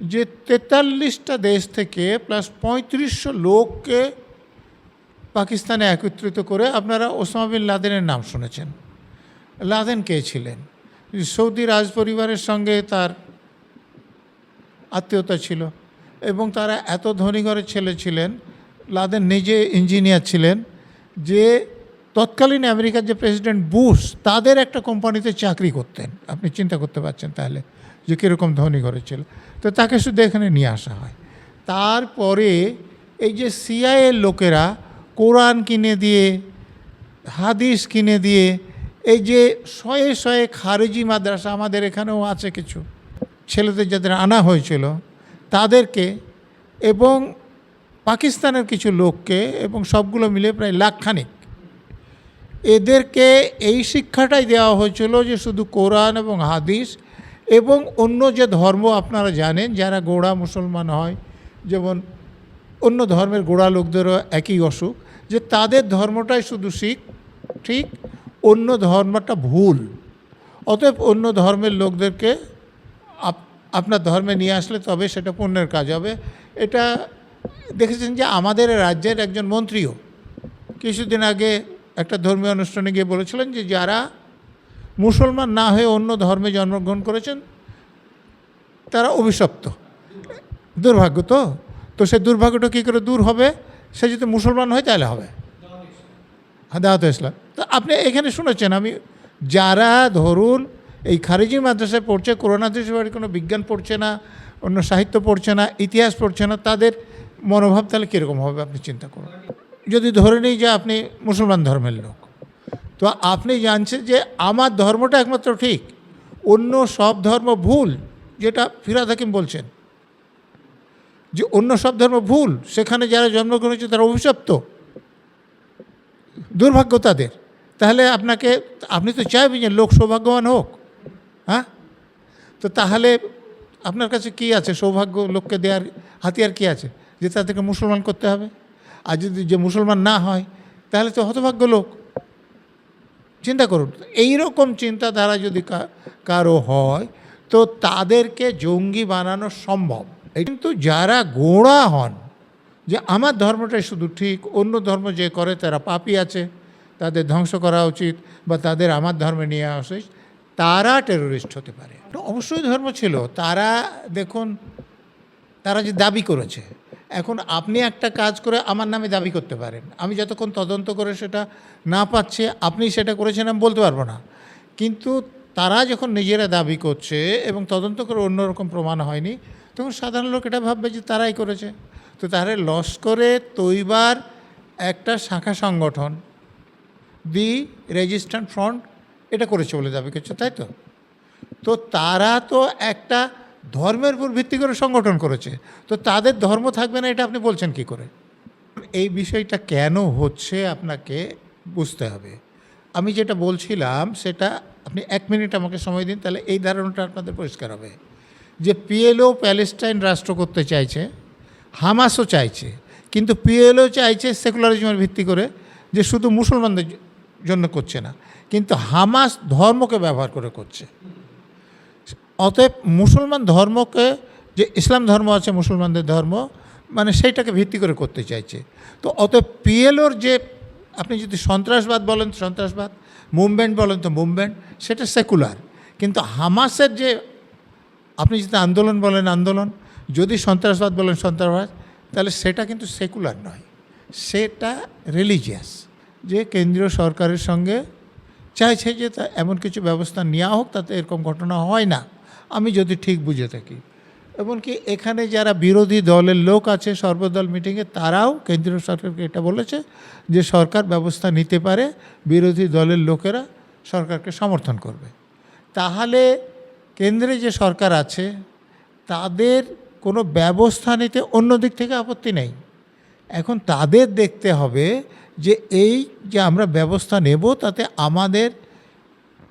যে তেতাল্লিশটা দেশ থেকে প্লাস পঁয়ত্রিশশো লোককে পাকিস্তানে একত্রিত করে আপনারা ওসামা বিন লাদেনের নাম শুনেছেন। লাদেন কে ছিলেন? সৌদি রাজ পরিবারের সঙ্গে তার আত্মীয়তা ছিল এবং তারা এত ধনী ঘরের ছেলে ছিলেন, লাদেন নিজে ইঞ্জিনিয়ার ছিলেন যে তৎকালীন আমেরিকার যে প্রেসিডেন্ট বুশ, তাদের একটা কোম্পানিতে চাকরি করতেন। আপনি চিন্তা করতে পারছেন তাহলে যে কীরকম ধনী ঘরের ছিল। তো তাকে শুধু এখানে নিয়ে আসা হয়। তারপরে এই যে সিআইএর লোকেরা কোরআন কিনে দিয়ে, হাদিস কিনে দিয়ে, এই যে শয়ে শয়ে খারেজি মাদ্রাসা আমাদের এখানেও আছে কিছু, ছেলেদের যাদের আনা হয়েছিল, তাদেরকে এবং পাকিস্তানের কিছু লোককে এবং সবগুলো মিলে প্রায় লাখখানিক এদেরকে এই শিক্ষাটাই দেওয়া হয়েছিল যে শুধু কোরআন এবং হাদিস এবং অন্য যে ধর্ম আপনারা জানেন, যারা গোড়া মুসলমান হয়, যেমন অন্য ধর্মের গোড়া লোকদেরও একই অসুখ, যে তাদের ধর্মটাই শুধু শিখ, ঠিক অন্য ধর্মটা ভুল। অতএব অন্য ধর্মের লোকদেরকে আপনার ধর্মে নিয়ে আসলে তবে সেটা পুণ্যের কাজ হবে। এটা দেখেছেন যে আমাদের রাজ্যের একজন মন্ত্রীও কিছুদিন আগে একটা ধর্মীয় অনুষ্ঠানে গিয়ে বলেছিলেন যে যারা মুসলমান না হয়ে অন্য ধর্মে জন্মগ্রহণ করেছেন, তারা অভিশপ্ত। দুর্ভাগ্য তো? তো সে দুর্ভাগ্যটা কী করে দূর হবে? সে যদি মুসলমান হয় তাহলে হবে। দাওয়াত ইসলাম। তো আপনি এখানে শুনেছেন, আমি যারা ধরুন এই খারিজি মাদ্রাসায় পড়ছে করোনা দেশের কোনো বিজ্ঞান পড়ছে না, অন্য সাহিত্য পড়ছে না, ইতিহাস পড়ছে না, তাদের মনোভাব তাহলে কীরকম হবে, আপনি চিন্তা করুন। যদি ধরে নিই যে আপনি মুসলমান ধর্মের লোক, তো আপনি জানছেন যে আমার ধর্মটা একমাত্র ঠিক, অন্য সব ধর্ম ভুল যেটা ফিরাদ হাকিম বলছেন, যে অন্য সব ধর্ম ভুল, সেখানে যারা জন্মগ্রহণ হয়েছে তারা অভিশপ্ত, দুর্ভাগ্য তাদের, তাহলে আপনাকে, আপনি তো চাইবেন যে লোক সৌভাগ্যবান হোক হ্যাঁ? তো তাহলে আপনার কাছে কি আছে? সৌভাগ্য লোককে দেওয়ার হাতিয়ার কি আছে? যে তাদেরকে মুসলমান করতে হবে? আর যদি যে মুসলমান না হয়, তাহলে তো হতভাগ্য লোক। চিন্তা করুন এই রকম চিন্তাধারা যদি কারও হয়, তো তাদেরকে জঙ্গি বানানো সম্ভব। কিন্তু যারা গোড়া হন, যে আমার ধর্মটাই শুধু ঠিক, অন্য ধর্ম যে করে, তারা পাপি আছে, তাদের ধ্বংস করা উচিত বা তাদের আমার ধর্মে নিয়ে আসা তারা টেরোরিস্ট হতে পারে। অবশ্যই ধর্ম ছিল, তারা দেখুন, তারা যে দাবি করেছে এখন আপনি একটা কাজ করে আমার নামে দাবি করতে পারেন। আমি যতক্ষণ তদন্ত করে সেটা না পাচ্ছে, আপনি সেটা করেছেন আমি বলতে পারব না। কিন্তু তারা যখন নিজেরা দাবি করছে এবং তদন্ত করে অন্যরকম প্রমাণ হয়নি, তখন সাধারণ লোক এটা ভাববে যে তারাই করেছে। তো তাহলে লস্করে তৈবার একটা শাখা সংগঠন, দি রেজিস্ট্যান্ট ফ্রন্ট, এটা করেছে বলে দাবি করছে, তাই তো? তো তারা তো একটা ধর্মের উপর ভিত্তি করে সংগঠন করেছে। তো তাদের ধর্ম থাকবে না, এটা আপনি বলছেন কি করে? এই বিষয়টা কেন হচ্ছে আপনাকে বুঝতে হবে। আমি যেটা বলছিলাম, সেটা আপনি এক মিনিট আমাকে সময় দিন, তাহলে এই ধারণাটা আপনাদের পরিষ্কার হবে। যে পিএলও প্যালেস্টাইন রাষ্ট্র করতে চাইছে, হামাসও চাইছে, কিন্তু পিএলও চাইছে সেকুলারিজমের ভিত্তি করে যে শুধু মুসলমানদের জন্য করছে না, কিন্তু হামাস ধর্মকে ব্যবহার করে করছে। অতএব মুসলমান ধর্মকে যে ইসলাম ধর্ম আছে, মুসলমানদের ধর্ম মানে সেইটাকে ভিত্তি করে করতে চাইছে। তো অতএব পিএলওর যে, আপনি যদি সন্ত্রাসবাদ বলেন, সন্ত্রাসবাদ, মুভমেন্ট বলেন তো মুভমেন্ট, সেটা সেকুলার। কিন্তু হামাসের যে, আপনি যদি আন্দোলন বলেন, আন্দোলন, যদি সন্ত্রাসবাদ বলেন, সন্ত্রাসবাদ, তাহলে সেটা কিন্তু সেকুলার নয়। সেটা রিলিজিয়াস। যে কেন্দ্রীয় সরকারের সঙ্গে চাইছে যে এমন কিছু ব্যবস্থা নেওয়া হোক, তাতে এরকম ঘটনা হয় না। আমি যদি ঠিক বুঝে থাকি। এমনকি এখানে যারা বিরোধী দলের লোক আছে, সর্বদল মিটিংয়ে, তারাও কেন্দ্রীয় সরকারকে এটা বলেছে যে সরকার ব্যবস্থা নিতে পারে, বিরোধী দলের লোকেরা সরকারকে সমর্থন করবে। তাহলে কেন্দ্রে যে সরকার আছে, তাদের কোনো ব্যবস্থা নিতে অন্য দিক থেকে আপত্তি নেই। এখন তাদের দেখতে হবে যে এই যে আমরা ব্যবস্থা নেব, তাতে আমাদের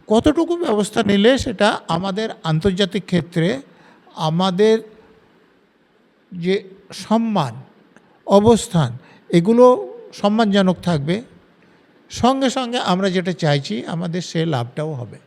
কতটুকু ব্যবস্থা নিলে সেটা আমাদের আন্তর্জাতিক ক্ষেত্রে আমাদের যে সম্মান, অবস্থান, এগুলো সম্মানজনক থাকবে। সঙ্গে সঙ্গে আমরা যেটা চাইছি, আমাদের সে লাভটাও হবে।